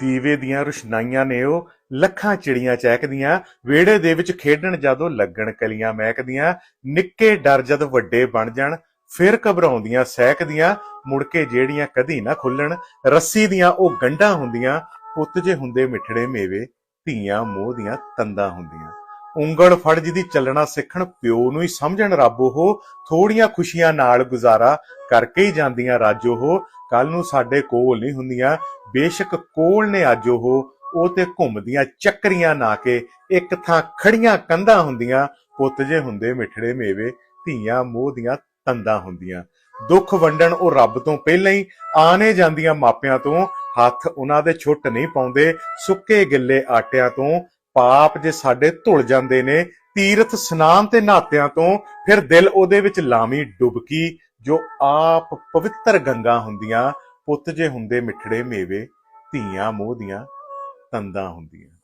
ਦੀਵੇ ਦੀਆਂ ਰੁਸ਼ਨਾਈਆਂ ਨੇ ਉਹ ਲੱਖਾਂ ਚਿੜੀਆਂ ਚਹਿਕਦੀਆਂ, ਵਿਹੜੇ ਦੇ ਵਿੱਚ ਖੇਡਣ ਜਦੋਂ ਲੱਗਣ ਕਲੀਆਂ ਮਹਿਕਦੀਆਂ, ਨਿੱਕੇ ਡਰ ਜਦ ਵੱਡੇ ਬਣ ਜਾਣ, ਫਿਰ ਘਬਰਾਉਂਦੀਆਂ, ਸਹਿਕਦੀਆਂ, ਮੁੜ ਕੇ ਜਿਹੜੀਆਂ ਕਦੀ ਨਾ ਖੁੱਲਣ, ਰੱਸੀ ਦੀਆਂ ਉਹ ਗੰਢਾਂ ਹੁੰਦੀਆਂ, ਪੁੱਤ ਜੇ ਹੁੰਦੇ ਮਿੱਠੜੇ ਮੇਵੇ, ਧੀਆਂ ਮੋਹ ਦੀਆਂ ਤੰਦਾਂ ਹੁੰਦੀਆਂ। ਉਂਗਲ ਫੜ ਜਿਹਦੀ ਚੱਲਣਾ ਸਿੱਖਣ, ਪਿਓ ਨੂੰ ਹੀ ਸਮਝਣ ਰੱਬ ਉਹ, ਥੋੜੀਆਂ ਖੁਸ਼ੀਆਂ ਨਾਲ ਗੁਜ਼ਾਰਾ ਕਰਕੇ ਹੀ ਜਾਂਦੀਆਂ ਰੱਜ ਉਹ ਕੱਲ ਨੂੰ ਸਾਡੇ ਕੋਲ ਨਹੀਂ ਹੁੰਦੀਆਂ ਬੇਸ਼ੱਕ ਕੋਲ ਨੇ ਅੱਜ ਉਹ ਉਹ ਤੇ ਘੁੰਮਦੀਆਂ ਚੱਕਰੀਆਂ ਨਾ ਕੇ ਇੱਕ ਥਾਂ ਖੜੀਆਂ ਕੰਧਾਂ ਹੁੰਦੀਆਂ, ਪੁੱਤ ਜੇ ਹੁੰਦੇ ਮਿੱਠੜੇ ਮੇਵੇ, ਧੀਆਂ ਮੋਹ ਦੀਆਂ ਤੰਦਾਂ ਹੁੰਦੀਆਂ। ਦੁੱਖ ਵੰਡਣ ਉਹ ਰੱਬ ਤੋਂ ਪਹਿਲਾਂ ਹੀ ਆਨੇ ਜਾਂਦੀਆਂ ਮਾਪਿਆਂ ਤੋਂ, ਹੱਥ ਉਹਨਾਂ ਦੇ ਛੁੱਟ ਨਹੀਂ ਪਾਉਂਦੇ, ਸੁੱਕੇ ਗਿੱਲੇ ਆਟਿਆਂ ਤੋਂ, ਪਾਪ ਜੇ ਸਾਡੇ ਧੁਲ ਜਾਂਦੇ ਨੇ, ਤੀਰਥ ਸਨਾਨ ਤੇ ਨਾਤਿਆਂ ਤੋਂ, ਫਿਰ ਦਿਲ ਉਹਦੇ ਵਿੱਚ ਲਾਵੀਂ ਡੁਬਕੀ, ਜੋ ਆਪ ਪਵਿੱਤਰ ਗੰਗਾ ਹੁੰਦੀਆਂ ਪੁੱਤ ਜੇ ਹੁੰਦੇ ਮਿੱਠੜੇ ਮੇਵੇ ਧੀਆਂ ਮੋਹ ਦੀਆਂ ਤੰਦਾਂ ਹੁੰਦੀਆਂ।